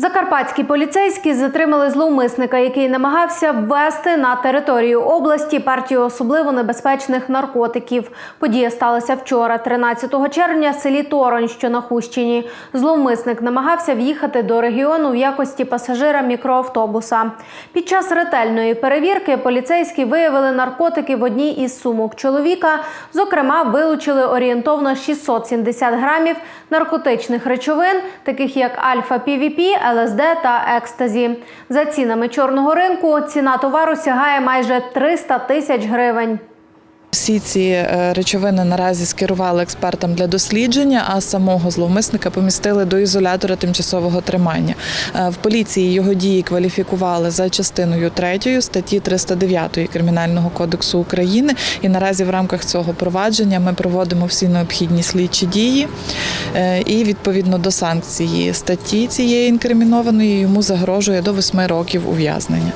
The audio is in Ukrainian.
Закарпатські поліцейські затримали зловмисника, який намагався ввести на територію області партію особливо небезпечних наркотиків. Подія сталася вчора, 13 червня, в селі Торонь, що на Хущині. Зловмисник намагався в'їхати до регіону в якості пасажира мікроавтобуса. Під час ретельної перевірки поліцейські виявили наркотики в одній із сумок чоловіка. Зокрема, вилучили орієнтовно 670 грамів наркотичних речовин, таких як альфа-півіпі, ЛСД та екстазі. За цінами чорного ринку ціна товару сягає майже 300 тисяч гривень. Всі ці е, речовини наразі скерували експертам для дослідження, а самого зловмисника помістили до ізолятора тимчасового тримання. Е, В поліції його дії кваліфікували за частиною 3 статті 309 Кримінального кодексу України. І наразі в рамках цього провадження ми проводимо всі необхідні слідчі дії. Е, І відповідно до санкції статті цієї інкримінованої йому загрожує до 8 років ув'язнення.